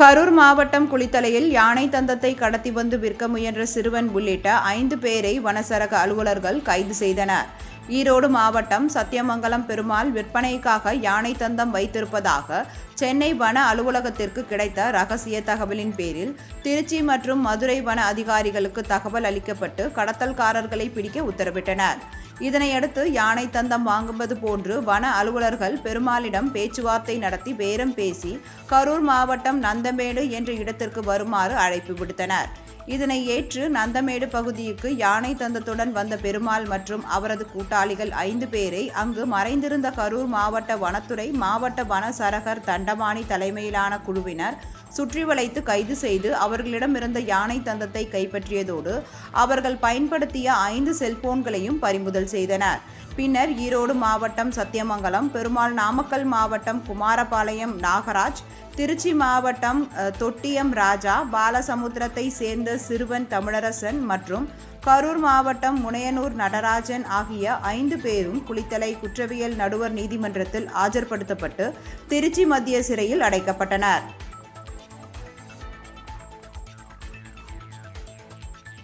கரூர் மாவட்டம் குளித்தலையில் யானை தந்தத்தை கடத்தி வந்து விற்க முயன்ற சிறுவன் உள்ளிட்ட ஐந்து பேரை வனசரக அலுவலர்கள் கைது செய்தனர். ஈரோடு மாவட்டம் சத்தியமங்கலம் பெருமாள் விற்பனைக்காக யானை தந்தம் வைத்திருப்பதாக சென்னை வன அலுவலகத்திற்கு கிடைத்த ரகசிய தகவலின் பேரில் திருச்சி மற்றும் மதுரை வன அதிகாரிகளுக்கு தகவல் அளிக்கப்பட்டு கடத்தல்காரர்களை பிடிக்க உத்தரவிட்டனர். இதனையடுத்து யானை தந்தம் வாங்குவது போன்று வன அலுவலர்கள் பெருமாளிடம் பேச்சுவார்த்தை நடத்தி பேரம் பேசி கரூர் மாவட்டம் நந்தமேடு என்ற இடத்திற்கு வருமாறு அழைப்பு விடுத்தனர். இதனை ஏற்று நந்தமேடு பகுதிக்கு யானை தந்தத்துடன் வந்த பெருமாள் மற்றும் அவரது கூட்டாளிகள் ஐந்து பேரை அங்கு மறைந்திருந்த கரூர் மாவட்ட வனத்துறை மாவட்ட வன சரகர் தண்டமாணி தலைமையிலான குழுவினர் சுற்றி வளைத்து கைது செய்து அவர்களிடமிருந்த யானை தந்தத்தை கைப்பற்றியதோடு அவர்கள் பயன்படுத்திய ஐந்து செல்போன்களையும் பறிமுதல் செய்தனர். பின்னர் ஈரோடு மாவட்டம் சத்தியமங்கலம் பெருமாள் நாமக்கல் மாவட்டம் குமாரபாளையம் நாகராஜ் திருச்சி மாவட்டம் தொட்டியம் ராஜா பாலசமுத்திரத்தை சேர்ந்த சிறுவன் தமிழரசன் மற்றும் கரூர் மாவட்டம் முனையனூர் நடராஜன் ஆகிய ஐந்து பேரும் குளித்தலை குற்றவியல் நடுவர் நீதிமன்றத்தில் ஆஜர்படுத்தப்பட்டு திருச்சி மத்திய சிறையில் அடைக்கப்பட்டனர்.